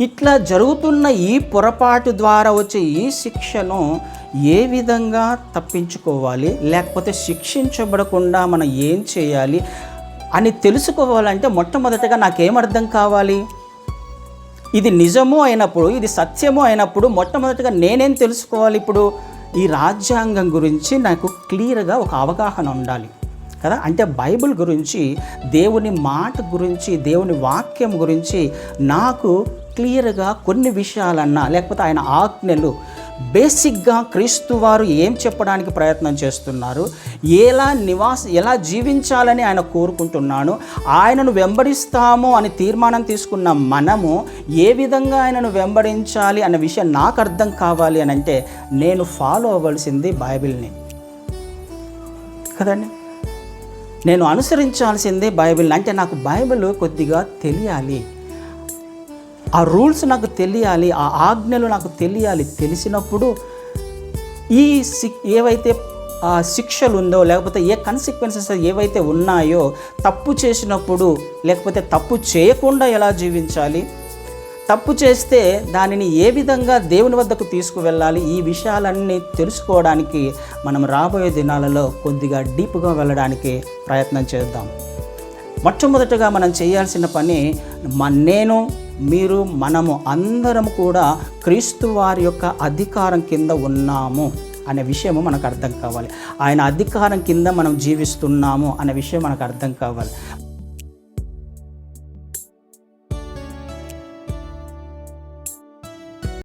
ఇట్లా జరుగుతున్న ఈ పొరపాటు ద్వారా వచ్చే ఈ శిక్షను ఏ విధంగా తప్పించుకోవాలి లేకపోతే శిక్షించబడకుండా మనం ఏం చేయాలి అని తెలుసుకోవాలంటే మొట్టమొదటగా నాకేమర్థం కావాలి? ఇది నిజము అయినప్పుడు ఇది సత్యము అయినప్పుడు మొట్టమొదటిగా నేనేం తెలుసుకోవాలి ఇప్పుడు? ఈ రాజ్యాంగం గురించి నాకు క్లియర్గా ఒక అవగాహన ఉండాలి. కదా? అంటే బైబిల్ గురించి దేవుని మాట గురించి దేవుని వాక్యం గురించి నాకు క్లియర్గా కొన్ని విషయాలన్నా లేకపోతే ఆయన ఆజ్ఞలు బేసిక్గా క్రీస్తు వారు ఏం చెప్పడానికి ప్రయత్నం చేస్తున్నారు ఎలా నివాస ఎలా జీవించాలని ఆయన కోరుకుంటున్నాను ఆయనను వెంబడిస్తాము అని తీర్మానం తీసుకున్న మనము ఏ విధంగా ఆయనను వెంబడించాలి అన్న విషయం నాకు అర్థం కావాలి అని అంటే నేను ఫాలో అవ్వాల్సింది బైబిల్ని. కదండి? నేను అనుసరించాల్సిందే బైబిల్ అంటే నాకు బైబిల్ కొద్దిగా తెలియాలి. ఆ రూల్స్ నాకు తెలియాలి ఆ ఆజ్ఞలు నాకు తెలియాలి తెలిసినప్పుడు ఈ ఏవైతే శిక్షలు ఉందో లేకపోతే ఏ కన్సిక్వెన్సెస్ ఏవైతే ఉన్నాయో తప్పు చేసినప్పుడు లేకపోతే తప్పు చేయకుండా ఎలా జీవించాలి? తప్పు చేస్తే దానిని ఏ విధంగా దేవుని వద్దకు తీసుకువెళ్ళాలి? ఈ విషయాలన్నీ తెలుసుకోవడానికి మనం రాబోయే దినాలలో కొద్దిగా డీప్గా వెళ్ళడానికి ప్రయత్నం చేద్దాం. మొట్టమొదటగా మనం చేయాల్సిన పని మ నేను మీరు మనము అందరం కూడా క్రీస్తు వారి యొక్క అధికారం కింద ఉన్నాము అనే విషయము మనకు అర్థం కావాలి. ఆయన అధికారం కింద మనం జీవిస్తున్నాము అనే విషయం మనకు అర్థం కావాలి.